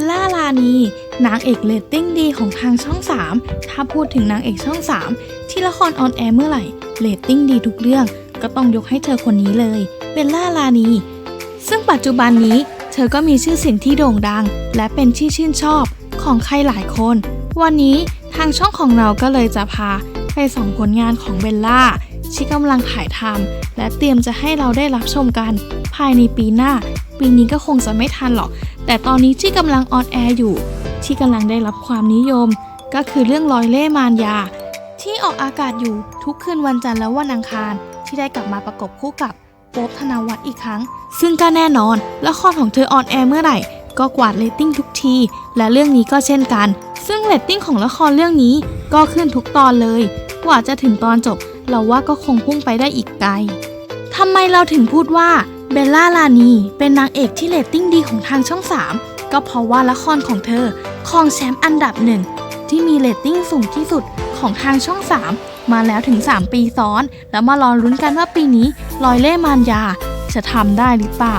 ลล่าลานีนางเอกเรตติ้งดีของทางช่อง 3 ถ้าพูดถึงนางเอกช่อง 3 ที่ละครออนแอร์เมื่อไหร่เรตติ้งดีทุกเรื่อง ก็ต้องยกให้เธอคนนี้เลยเบลล่าลานีซึ่งปัจจุบันนี้เธอก็มีชื่อเสียงที่โด่งดัง และเป็นที่ชื่นชอบของใครหลายคน วันนี้ทางช่องของเราก็เลยจะพาไปส่องผลงานของเบลล่าที่กำลังถ่ายทำและเตรียมจะให้เราได้รับชมกันภายในปีหน้า ปีนี้ก็คงจะไม่ทันหรอก แต่ตอนนี้ที่กำลังออนแอร์อยู่ ที่กำลังได้รับความนิยม ก็คือเรื่องรอยเล่มารยา ที่ออกอากาศอยู่ทุกคืนวันจันทร์และวันอังคาร ที่ได้กลับมาประกบคู่กับโป๊บธนวัฒน์อีกครั้ง ซึ่งก็แน่นอนละครของเธอออนแอร์เมื่อไหร่ ก็กวาดเรตติ้งทุกที และเรื่องนี้ก็เช่นกัน ซึ่งเรตติ้งของละครเรื่องนี้ก็ขึ้นทุกตอนเลย กว่าจะถึงตอนจบ เราว่าก็คงพุ่งไปได้อีกไกลทำไมเราถึงพูดว่า เบลล่าลานีเป็นนางเอกที่เรตติ้งดีของทางช่อง 3 ก็เพราะว่าละครของเธอครองแชมป์อันดับหนึ่งที่มีเรตติ้งสูงที่สุดของทางช่อง 3 มาแล้วถึง 3 ปีซ้อน แล้วมารอลุ้นกันว่าปีนี้ลอยเล่มารยา จะทำได้หรือเปล่า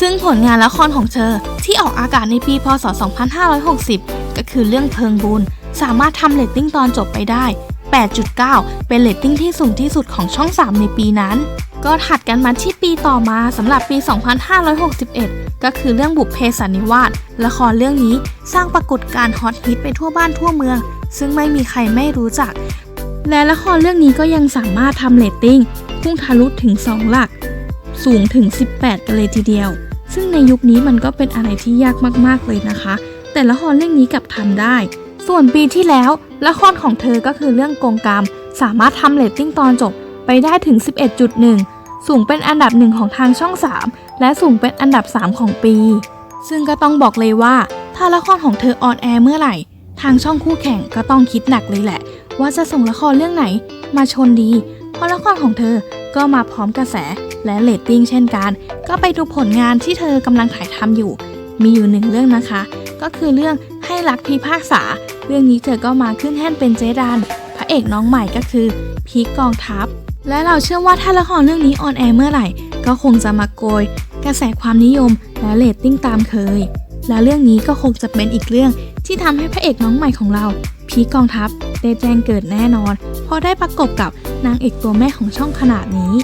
ซึ่งผลงานละครของเธอที่ออกอากาศในปีพศ 2560 ก็คือเรื่องเพิงบุญ สามารถทำเรตติ้งตอนจบไปได้ 8.9 เป็นเรตติ้งที่สูงที่สุดของช่อง 3 ในปีนั้น ก็ถัดกันมาที่ปีต่อมาสำหรับปี 2561 ก็คือเรื่องบุพเพสันนิวาสละครเรื่องนี้สร้างปรากฏการณ์ฮอตฮิตไปทั่วบ้านทั่วเมือง ซึ่งไม่มีใครไม่รู้จัก และละครเรื่องนี้ก็ยังสามารถทำเรตติ้งพุ่งทะลุถึง 2 หลัก สูงถึง 18 กันเลยทีเดียว ซึ่งในยุคนี้มันก็เป็นอะไรที่ยากมากๆเลยนะคะ แต่ละครเรื่องนี้กลับทำได้ ส่วนปีที่แล้วละครของเธอก็คือเรื่องกงกรรม สามารถทำเรตติ้งตอนจบ ไปได้ถึง 11.1 สูงเป็นอันดับหนึ่งของทางช่อง 3 และสูงเป็นอันดับ 3 ของปี ซึ่งก็ต้องบอกเลยว่า ถ้าละครของเธอออนแอร์เมื่อไหร่ ทางช่องคู่แข่งก็ต้องคิดหนักเลยแหละ ว่าจะส่งละครเรื่องไหนมาชนดี เพราะละครของเธอก็มาพร้อมกระแสและเรตติ้งเช่นกัน ก็ไปดูผลงานที่เธอกำลังถ่ายทำอยู่ มีอยู่หนึ่งเรื่องนะคะ ก็คือเรื่องให้รักพิพากษา เรื่องนี้เธอก็มาขึ้นแท่นเป็นเจดานพระเอกน้องใหม่ก็คือ พีคกองทัพ และเราเชื่อว่าถ้าละครเรื่องนี้ออนแอร์เมื่อไหร่ ก็คงจะมาโกย กระแสความนิยมและเรตติ้งตามเคย และเรื่องนี้ก็คงจะเป็นอีกเรื่องที่ทำให้พระเอกน้องใหม่ของเรา พีกองทัพได้แจ้งเกิดแน่นอน เพราะได้ประกบกับนางเอกตัวแม่ของช่องขนาดนี้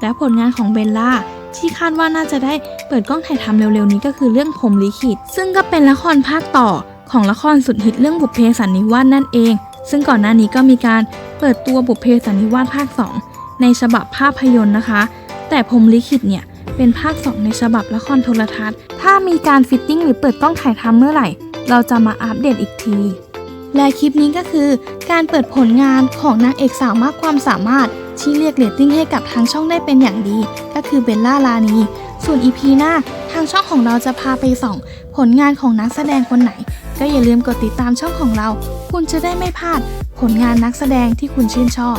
และผลงานของเบลล่าที่คาดว่าน่าจะได้เปิดกล้องถ่ายทำเร็วๆนี้ก็คือเรื่องผมลิขิต ซึ่งก็เป็นละครภาคต่อของละครสุดฮิตเรื่องบุพเพสันนิวาสนั่นเอง ซึ่งก่อนหน้านี้ก็มีการเปิดตัวบุพเพสันนิวาสภาค 2 ในฉบับภาพยนตร์นะคะ แต่ผมลิขิตเนี่ยเป็นภาค 2 ในฉบับละครโทรทัศน์ ถ้ามีการฟิตติ้งหรือเปิดกล้องถ่ายทำเมื่อไหร่ เราจะมาอัปเดตอีกที และคลิปนี้ก็คือการเปิดผลงานของนางเอกสาวมากความสามารถ ที่เรียกเรตติ้งให้กับทางช่องได้เป็นอย่างดี ก็คือเบลล่าลานี ส่วนอีพีหน้าทางช่องของเราจะพาไปส่อง ผลงานของนักแสดงคนไหน ก็อย่าลืมกดติดตามช่องของเรา คุณจะได้ไม่พลาดผลงานนักแสดงที่คุณชื่นชอบ